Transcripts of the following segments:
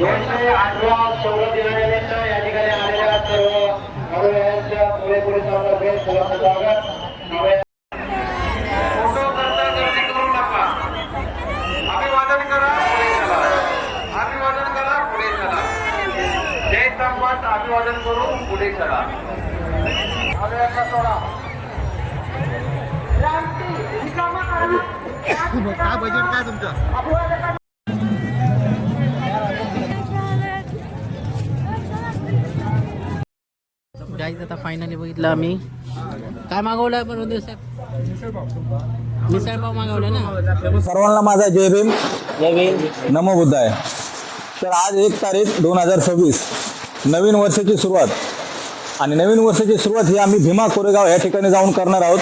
दोनशे आठवा दिनानिमित्त या ठिकाणी आलेल्या सर्व अनुयायांच्या पुरेपूर स्वागत फोटो करता गर्दी करू नका अभिवादन करा पुढे चला. अभिवादन करा पुढे चला. जय संवाद अभिवादन करून पुढे चला. अनुयायांचा सोडा काय बजेट काय तुमचं? गाईज आता फायनली बघितलं आम्ही. काय मागवलं पण उद्या साहेब? मिसळपाव मागवलं ना? सर्वांना माझा जय भीम. नमो बुद्धाय. तर आज एक तारीख दोन हजार सव्वीस. नवीन वर्षाची सुरुवात. आणि नवीन वर्षाची सुरुवात ही आम्ही भीमा कोरेगाव या ठिकाणी जाऊन करणार आहोत.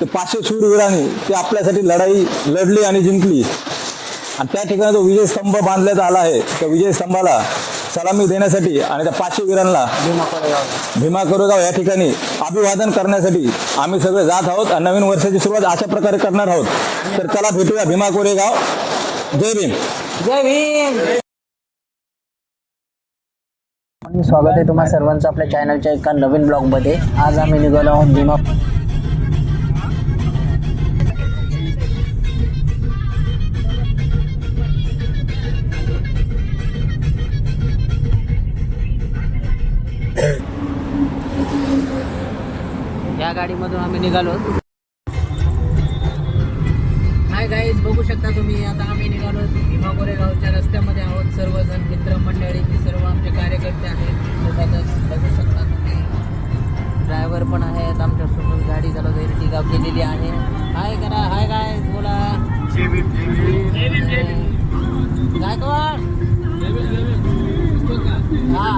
ते पाचशे शूरवीरांनी ते आपल्यासाठी लढाई लढली आणि जिंकली. आणि त्या ठिकाणी जो विजय स्तंभ बांधण्यात आला आहे त्या विजय स्तंभाला सलामी देण्यासाठी आणि त्या पाचशे वीरांना भीमा कोरेगाव. या ठिकाणी अभिवादन करण्यासाठी आम्ही सगळे जात आहोत आणि नवीन वर्षाची सुरुवात अशा प्रकारे करणार आहोत. तर चला भेटूया भीमा कोरेगाव. जय भीम. जय भीम. स्वागत आहे तुम्हा सर्वांचं आपल्या चॅनलच्या एका नवीन ब्लॉगमध्ये. आज आम्ही निघालो आहोत भीमा गाडीमधून आम्ही निघालो. हाय गाईज बघू शकता तुम्ही आता आम्ही निघालो भीमा कोरेगावच्या रस्त्यामध्ये आहोत. सर्वजण मित्र मंडळी सर्व आमचे कार्यकर्ते आहेत. सोबतच बघू शकता तुम्ही. ड्रायव्हर पण आहेत आमच्यासोबत गाडी चालवत एरटिगा केलेली आहे. हाय करा हाय काय बोला. गायकवाड! हा.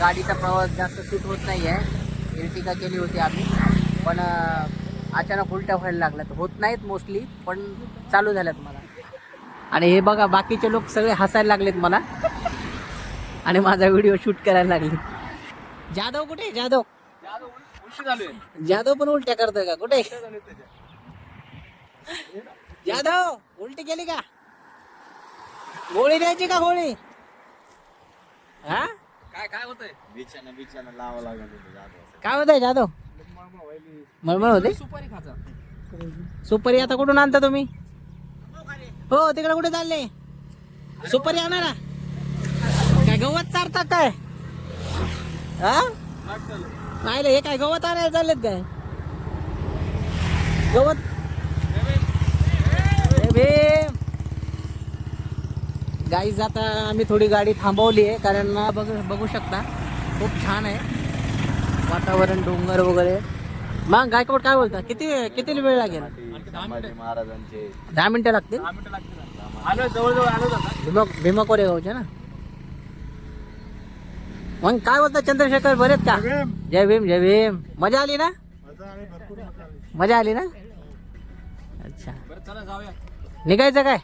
गाडीचा प्रवास जास्त सूट होत नाही आहे इर्टिका केली होती आम्ही. पण अचानक उलट्या व्हायला लागल्यात. होत नाहीत मोस्टली पण चालू झाल्यात मला. आणि हे बघा बाकीचे लोक सगळे हसायला लागलेत मला. आणि माझा व्हिडिओ शूट करायला लागले. जाधव कुठे जाधव. जाधव पण उलट्या करतोय का? कुठे जाधव उलटी केली का? गोळी द्यायची का गोळी? हा? काय होतंय? जाधव मळमळ होते? सुपारी आता कुठून आणता तुम्ही? हो तिकडे कुठे चालले? सुपारी आणा काय गवत चारतात काय? हा नाही रे, हे काय गवत आणायला चाललेत काय? गवत गाईज आता आम्ही थोडी गाडी थांबवली आहे कारण ना बघ बघू शकता खूप छान आहे. वातावरण डोंगर वगैरे. मग गायकवाड काय बोलता? किती किती वेळ लागेल? महाराजांचे. दहा मिनिटं लागतील? भीमा भीमा कोरेगावचे ना? मग काय बोलता चंद्रशेखर? बरेत का? जय भीम. जय भीम मजा आली ना? मजा आली ना? अच्छा. निघायचं काय?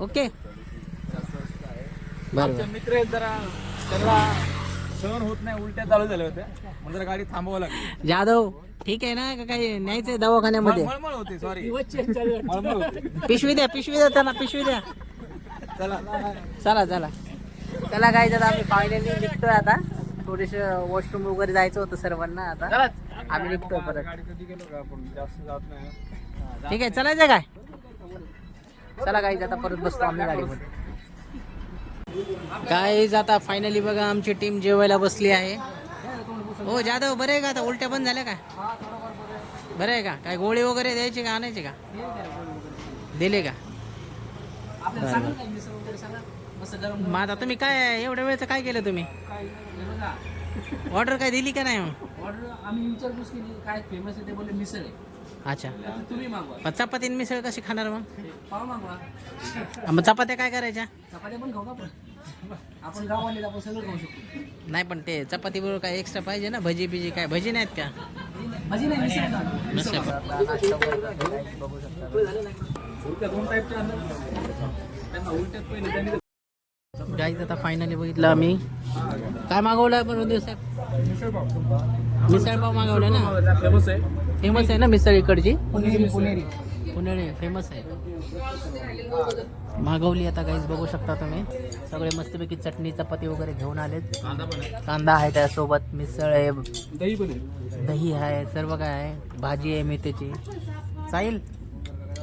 ओके. बरं. मित्र आहेत जरा त्यांना सहन होत नाही उलट्या चालू झाल्या होत्या. मग जरा गाडी थांबवावं लागली. जाधव ठीक आहे ना? का काही न्यायचंय दवाखान्यामध्ये? मळमळ होते सॉरी मळमळ होते. पिशवी द्या पिशवी द्या त्यांना पिशवी द्या. चला. चला चला. चला काय आता आम्ही फायनली निघतोय आता. थोडेसे वॉशरूम वगैरे जायचं होतं सर्वांना आता. आम्ही निघतोय परत. गाडी कधी गेलो का आपण? जास्त जात नाही. ठीक आहे चलायचं काय चला गाईज आता परत बसतो आम्ही गाडीमध्ये. गाईज आता फायनली बघा आमची टीम जेवायला बसली आहे. हो जाधव बरे आहे का आता? उलट्या बंद झाल्या का? बरं आहे का? काय गोळी वगैरे द्यायची का आणायची का? दिले का? मग आता तुम्ही काय एवढ्या वेळचं काय केलं तुम्ही? ऑर्डर काय दिली का नाही मग? ऑर्डर आम्ही विचारपूस केली काय फेमस आहे ते बोलले मिसळ आहे. अच्छा. तुम्ही मागवा. मग चपाती आणि मिसळ कशी खाणार मग? पाव मागवा. मग चपात्या काय करायच्या? चपात्या पण खाऊ का आपण? आपण गावाले आपण सगळं खाऊ शकतो. नाही पण ते चपाती बरोबर काय एक्स्ट्रा पाहिजे ना? भजी बिजी काय? भजी नाहीत का. भाजी नाही मिसळ गाईज आता फायनली बघितलं आम्ही. काय मागवलं आपण उद्या साहेब मिसळ पाव मागवलं ना? फेमस आहे. फेमस आहे ना मिसळ इकडची? पुणेरी पुणेरी. पुणे फेमस आहे. मागवली आता काहीच बघू शकता तुम्ही. सगळे मस्तपैकी चटणी चपाती वगैरे घेऊन आलेत. कांदा पण आहे. कांदा आहे त्यासोबत मिसळ आहे. दही पण आहे. दही आहे सर्व काय आहे. भाजी आहे मेथीची चालेल?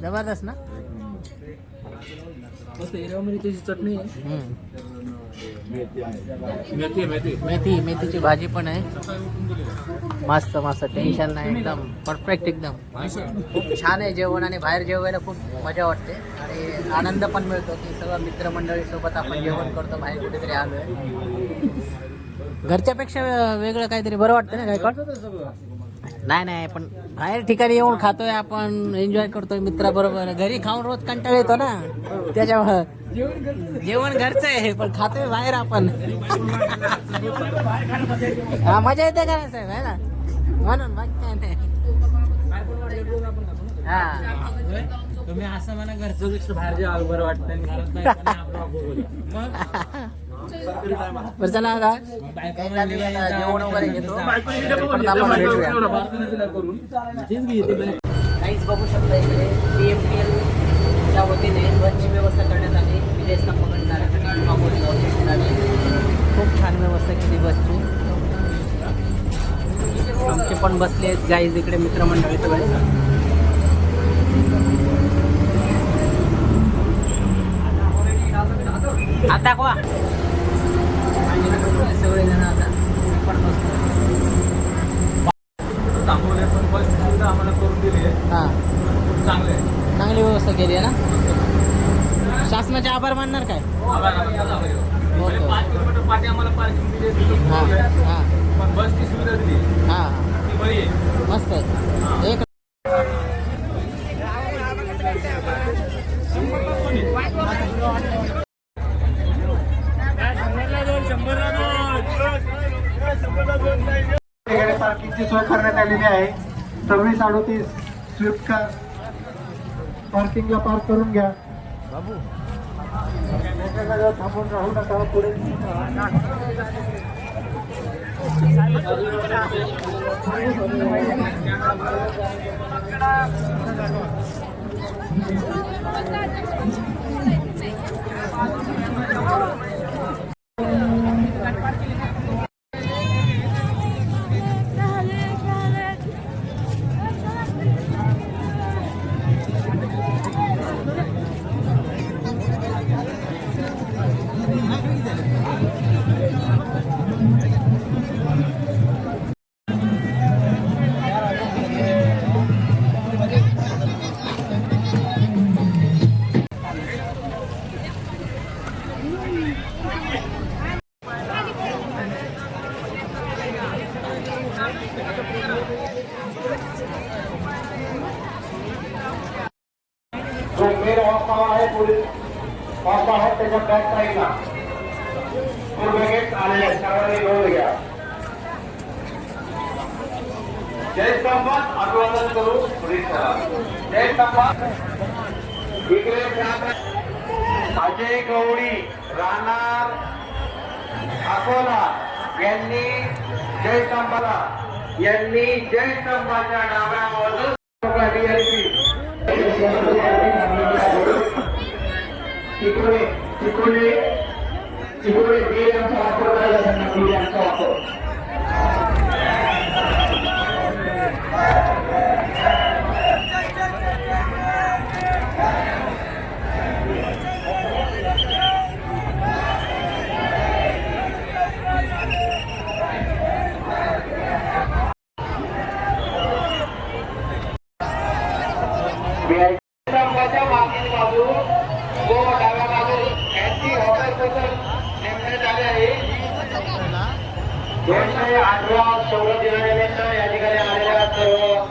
जबरदस्त ना? मस्त एरियामध्ये त्याची चटणी आहे. हम्म. मेथी मेथी. मेथी मेथीची भाजी पण आहे. मस्त मस्त. टेन्शन नाही एकदम परफेक्ट एकदम. खूप छान आहे जेवण आणि बाहेर जेवायला खूप मजा वाटते. आणि आनंद पण मिळतो की सगळं मित्रमंडळी सोबत आपण जेवण करतो बाहेर कुठेतरी आलोय. घरच्यापेक्षा वेगळं काहीतरी बरं वाटतं ना काय नाही नाही पण बाहेर ठिकाणी येऊन खातोय आपण एन्जॉय करतोय मित्राबरोबर. घरी खाऊन रोज कंटाळ येतो ना. त्याच्यामुळं जेवण घरचं आहे पण खातोय बाहेर आपण. हा मजा येते का साहेब आहे ना? म्हणून बाकी काय नाही. हा. तुम्ही असं म्हणा घरचं पेक्षा बाहेर जे बरं वाटतं चला आता. जेवण वगैरे घेतो. काहीच बघू शकता इकडे. पी एम पी एलच्या वतीने बसची व्यवस्था करण्यात आली. खूप छान व्यवस्था केली बसची. आमचे पण बसले आहेत गाईज इकडे मित्रमंडळी सगळे. आता दाखवा. सगळे जण आता पण बसतो तांबोले पण बस सुविधा आम्हाला करून दिली आहे. हां. खूप चांगले आहे. चांगली व्यवस्था केली आहे ना? शासनाचे आभार मानणार काय? आभार. म्हणजे हां थांबलोय. हां पण बसची सुविधा दिली. हां ती बरी आहे. मस्त आहे. एक पार्किंगची सोय करण्यात आलेली आहे. सव्वीस अडोतीस स्विफ्ट कार पार्किंगला पार्क करून घ्या. बाबू थांबून राहू नका पुढे जो अजय गवळी राहणार अकोला. यांनी जय यांनी जय संभाच्या डाव्या बाजूस तिकडे तिकडे तिकडे बीड यांचा वापर करायला सांगा बीड यांचा वापर स्तंभाच्या मागील बाजू व डाव्या बाजू यांची ऑफर नेमण्यात आले आहे दोनशे अठरा शौर्य दिनानिमित्त या ठिकाणी आलेल्या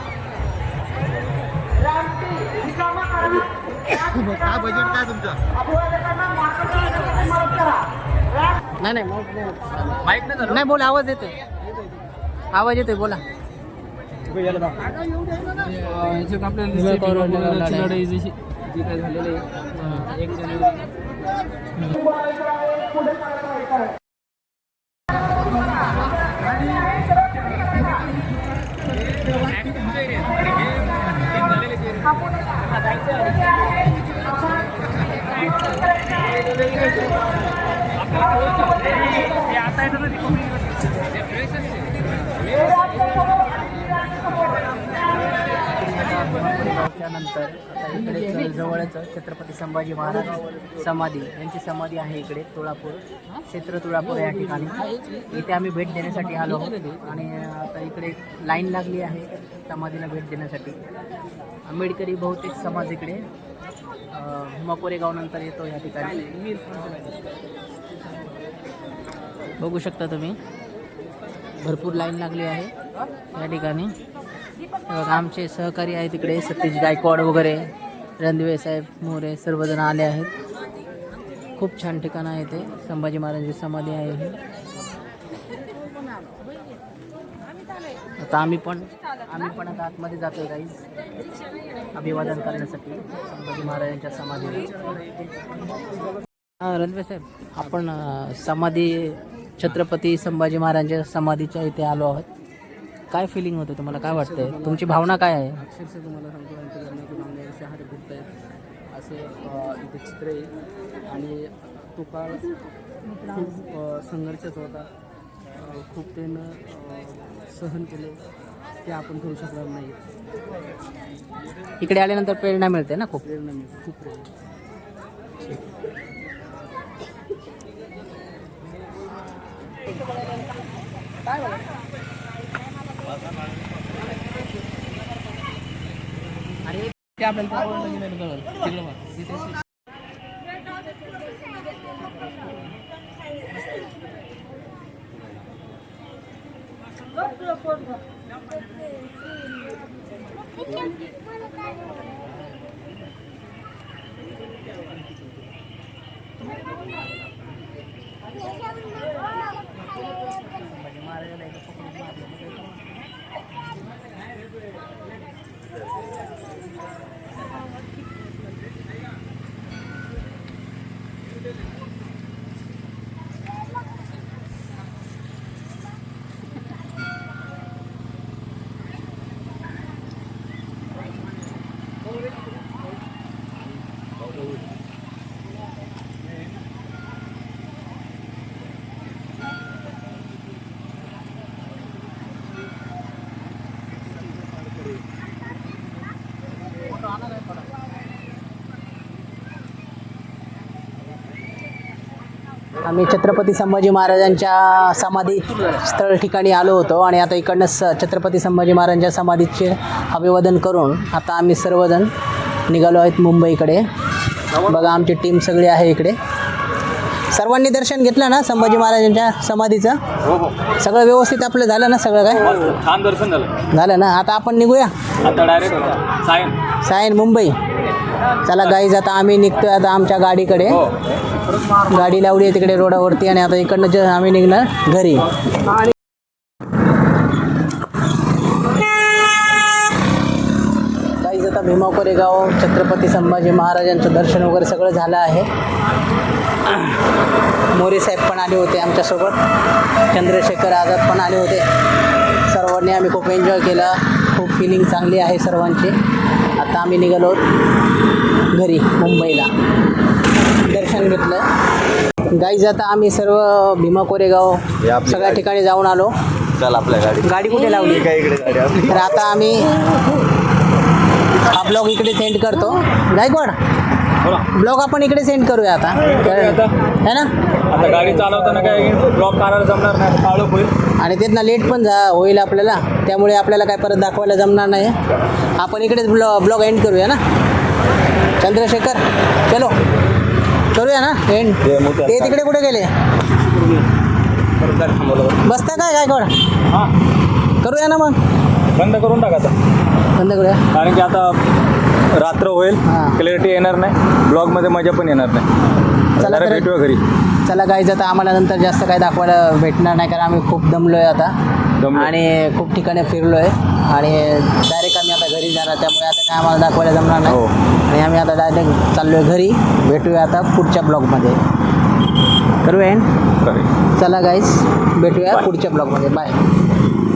आहे आम्ही सोडा नाही नाही माईक नाही. माईक नाही झालं? नाही बोला आवाज येतोय. आवाज येतोय बोला. याच्यात आपल्याला लढाई. जी काय झालेली आहे. एक जानेवारी त्यानंतर आता इकडे जवळच छत्रपती संभाजी महाराज समाधी यांची समाधी आहे इकडे तुळापूर. क्षेत्र तुळापूर या ठिकाणी. इथे आम्ही भेट देण्यासाठी आलो. आणि आता इकडे लाईन लागली आहे समाधीला भेट देण्यासाठी. आंबेडकरी बहुतेक समाज इकडे मकोरे येतो या ठिकाणी. बघू शकता तुम्ही. भरपूर लाईन लागली आहे या ठिकाणी. आमचे सहकारी आहेत तिकडे सतीश गायकवाड वगैरे रणदिवे साहेब मोरे सर्वजण आले आहेत. खूप छान ठिकाण आहे ते संभाजी महाराजांची समाधी आहे आता आम्ही पण आम्ही पण आता आतमध्ये जातोय काही. अभिवादन करण्यासाठी संभाजी महाराजांच्या समाधीला. हां रणदिवे साहेब आपण समाधी छत्रपती संभाजी महाराजांच्या समाधीच्या इथे आलो आहोत. काय फिलिंग होतं तुम्हाला? काय वाटतंय? तुमची भावना काय आहे? अक्षरशः तुम्हाला सांगतो अंतकरणातून आम्हाला असे हात फिरत आहेत असे इथे चित्र आहे. आणि तो काळ खूप संघर्षाचा होता. खूप त्यानं सहन केले ते आपण करू शकणार नाही इकडे आल्यानंतर प्रेरणा मिळते ना खूप. प्रेरणा मिळते खूप प्रेरणा ते आपल्याला त्या वळणाची नाही आम्ही छत्रपती संभाजी महाराजांच्या समाधी स्थळ ठिकाणी आलो होतो आणि आता इकडनं स छत्रपती संभाजी महाराजांच्या समाधीचे अभिवादन करून आता आम्ही सर्वजण निघालो आहेत मुंबईकडे. बघा आमची टीम सगळी आहे इकडे. सर्वांनी दर्शन घेतलं ना संभाजी महाराजांच्या समाधीचं? सगळं व्यवस्थित आपलं झालं ना सगळं काय? छान दर्शन झालं. झालं ना? आता आपण निघूया. आता डायरेक्ट सायन. सायन मुंबई. चला गाईज आता आम्ही निघतोय आता आमच्या गाडीकडे. गाडी लावली आहे तिकडे रोडावरती आणि आता इकडनं जे आम्ही निघणार घरी. गाईज आता भीमा कोरेगाव छत्रपती संभाजी महाराजांचं दर्शन वगैरे सगळं झालं आहे. मोरे साहेब पण आले होते आमच्यासोबत. चंद्रशेखर आझाद पण आले होते. सर्वांनी आम्ही खूप एन्जॉय केला. खूप फिलिंग चांगली आहे सर्वांची. आता आम्ही निघालो घरी मुंबईला. दर्शन घेतलं. गाईज आता आम्ही सर्व भीमा कोरेगाव सगळ्या ठिकाणी जाऊन आलो. चल आपल्या गाडी गाडी कुठे लावली? काय इकडे तर आता आम्ही हा ब्लॉग इकडे सेंड करतो. गायकवाड ब्लॉग आपण इकडे सेंड करूया आता. है ना? आता गाडी चालवताना काय ब्लॉक काढायला जमणार नाही काळोख होईल. आणि तिथनं लेट पण जा होईल आपल्याला. त्यामुळे आपल्याला काय परत दाखवायला जमणार नाही. आपण इकडेच ब्लॉ ब्लॉग एंड करूया ना? चंद्रशेखर चलो. करूया ना? एंड ते तिकडे कुठे गेले? बसता काय काय कोण? हां करूया ना मग. बंद करून टाका बंद करूया. कारण की आता रात्र होईल. क्लॅरिटी येणार नाही. ब्लॉगमध्ये मजा पण येणार नाही. चला भेटूया घरी. चला गाईज आता आम्हाला नंतर जास्त काय दाखवायला भेटणार नाही कारण आम्ही खूप दमलो आहे आता. दमलोय. आणि खूप ठिकाणी फिरलो आहे आणि डायरेक्ट आम्ही आता घरी जाणार त्यामुळे आता काय आम्हाला दाखवायला जमणार नाही. हो. आणि आम्ही आता डायरेक्ट चाललो आहे घरी. भेटूया आता पुढच्या ब्लॉगमध्ये करूया end? चला गाईज भेटूया पुढच्या ब्लॉगमध्ये बाय